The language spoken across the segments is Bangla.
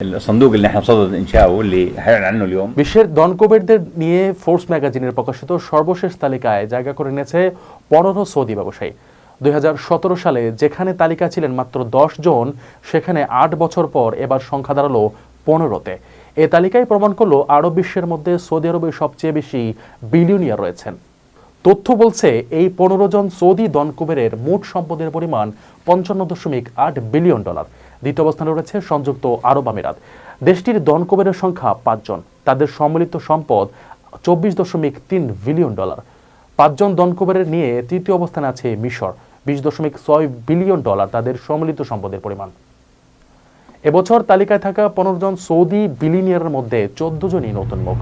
الصندوق اللي احنا بصدد انشاؤه واللي هيعلن عنه اليوم বিশ্বের দনকোবেরদের নিয়ে ফোর্স ম্যাগাজিনের প্রকাশিত সর্বশেষ তালিকায় জায়গা করে নিয়েছে পনেরো সৌদি ব্যবসায়ী দুই সালে যেখানে তালিকা ছিলেন মাত্র দশ জন সেখানে আট বছর পর এবার সংখ্যা দাঁড়ালো পনেরোতে এ তালিকায় প্রমাণ করলো আরব বিশ্বের মধ্যে সৌদি আরবে সবচেয়ে বেশি বিলিয়নিয়ার রয়েছেন তথ্য বলছে, এই পনেরো জন সৌদি দনকুবেরের মোট সম্পদের পরিমাণ পঞ্চান্ন দশমিক আট বিলিয়ন ডলার। দ্বিতীয় অবস্থানে রয়েছে সংযুক্ত আরব আমিরাত। দেশটির দনকুবেরের সংখ্যা পাঁচজন তাদের সম্মিলিত সম্পদ চব্বিশ দশমিক তিন বিলিয়ন ডলার। পাঁচজন দনকুবেরের নিয়ে তৃতীয় অবস্থানে আছে মিশর। বিশ দশমিক ছয় বিলিয়ন ডলার তাদের সম্মিলিত সম্পদের পরিমাণ। এবছর তালিকায় থাকা পনেরো জন সৌদি বিলিনিয়ারের মধ্যে চোদ্দ জনই নতুন মুখ।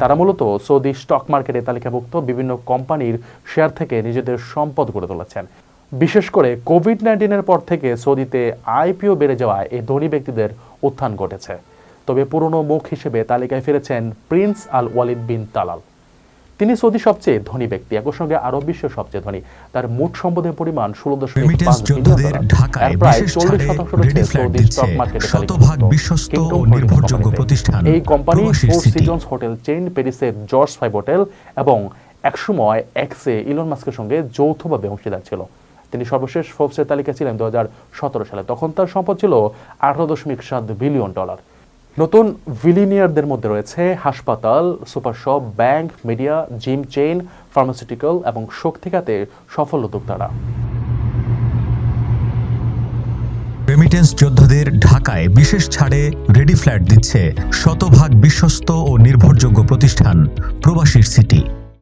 তারা মূলত সৌদি স্টক মার্কেটে তালিকাভুক্ত বিভিন্ন কোম্পানির শেয়ার থেকে নিজেদের সম্পদ গড়ে তুলেছেন। বিশেষ করে কোভিড নাইন্টিনের পর থেকে সৌদিতে আইপিও বেড়ে যাওয়ায় এই ধনী ব্যক্তিদের উত্থান ঘটেছে। তবে পুরনো মুখ হিসেবে তালিকায় ফিরেছেন prince Al Waleed bin Talal. তিনি সৌদি সবচেয়ে ধনী ব্যক্তি একই সঙ্গে আরব বিশ্বের সবচেয়ে ধনী। তার মোট সম্পদের পরিমাণ ষোলো দশমিক পাঁচ বিলিয়ন ডলার। প্রায় চল্লিশ শতাংশ রয়েছে সৌদি স্টক মার্কেটে বিশ্বস্ত ও নির্ভরযোগ্য প্রতিষ্ঠান। এই company four seasons hotel chain প্যারিসের জর্জ ফাইভ হোটেল এবং একসময় এক্সে ইলন মাস্কের সঙ্গে যৌথভাবে অংশীদার ছিল। তিনি সর্বশেষ ফোর্বসের তালিকা ছিলেন দু হাজার সতেরো সালে। তখন তার সম্পদ ছিল আঠারো দশমিক সাত বিলিয়ন ডলার। নতুন ভিলিনিয়ারদের মধ্যে রয়েছে হাসপাতাল, super shop, bank, media, gym chain, pharmaceutical এবং শক্তি খাতে সফল উদ্যোক্তারা। রেমিটেন্স যোদ্ধাদের ঢাকায় বিশেষ ছাড়ে রেডি ফ্ল্যাট দিচ্ছে শতভাগ বিশ্বস্ত ও নির্ভরযোগ্য প্রতিষ্ঠান প্রবাসীর সিটি